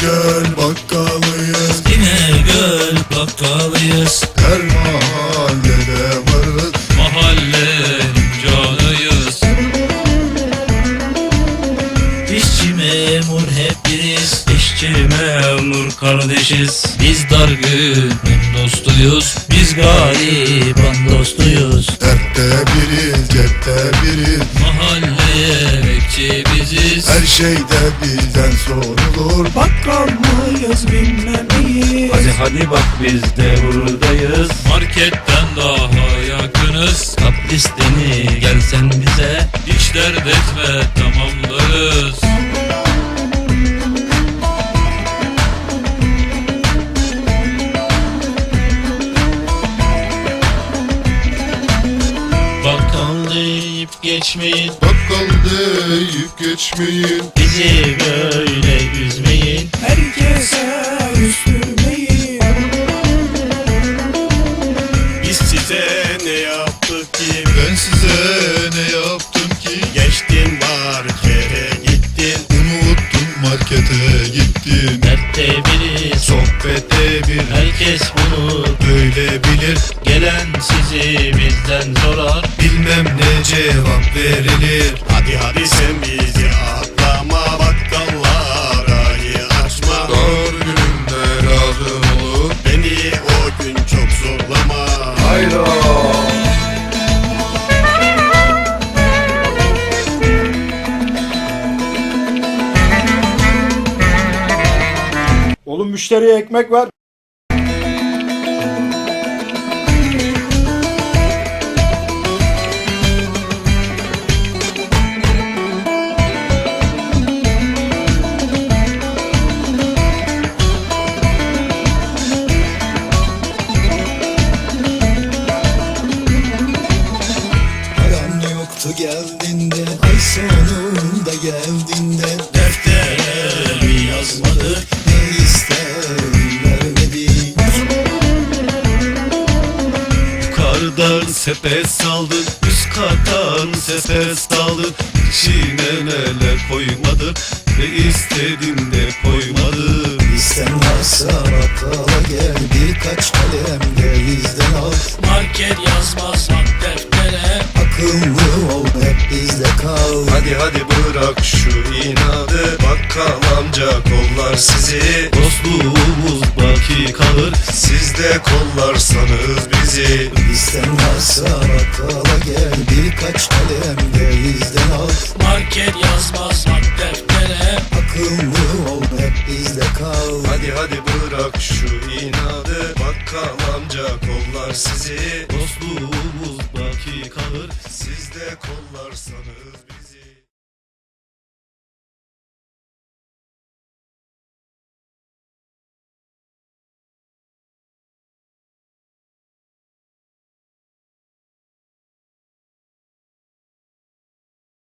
göl bakkalıyız. Yine göl bakkalıyız. Her mahallede varız. Mahallenin canıyız. İşçi memur hep biriz. İşçi memur kardeşiz. Biz dargının dostuyuz. Biz gariban dostuyuz. Dertte biriz cepte biriz. Mahalle emekçi biziz. Her şeyde bizde sorulur Bakkal mıyız bilmem neyiz Hadi hadi bak biz de buradayız. Marketten daha yakınız. Kap geçmeyin. Bakkal deyip geçmeyin. Bizi böyle üzmeyin. Herkese üstümeyiz Biz size ne yaptık ki? Ben size ne yaptım ki? Geçtin markete gittin. Unuttum markete gittin Dertte biriz Sohbette bir. Herkes bunu böyle bilir. Gelen sizi sorar Bilmem ne cevap verilir. Hadi hadi sen bizi atlama bakkallara açma. Dar günümde lazım olur. Beni o gün çok zorlama. Hayra Oğlum müşteriye ekmek ver Yoktu geldiğinde Ay sonunda geldiğinde Defterleri yazmadık Ne isterim vermedi Yukarıdan sepet saldık Üst kattan sepet saldık İçine neler koymadık Ve istediğinde koymadık İsten varsa bakkala gel Birkaç kalem de bizden al. Market yazmaz hak deftere Akıllı ol hep bizde kal. Hadi hadi bırak şu inadı. Bakkal amca kollar sizi. Dostluğumuz baki kalır. Siz de kollarsanız bizi. İsten varsa bakkala gel. Birkaç kalem de bizden al. Market yazmaz hak deftere. Akıllı ol hep bizde kal. Hadi hadi bırak şu inadı. Bakkal amca kollar sizi. Dostluğumuz baki kalır Siz de kollarsanız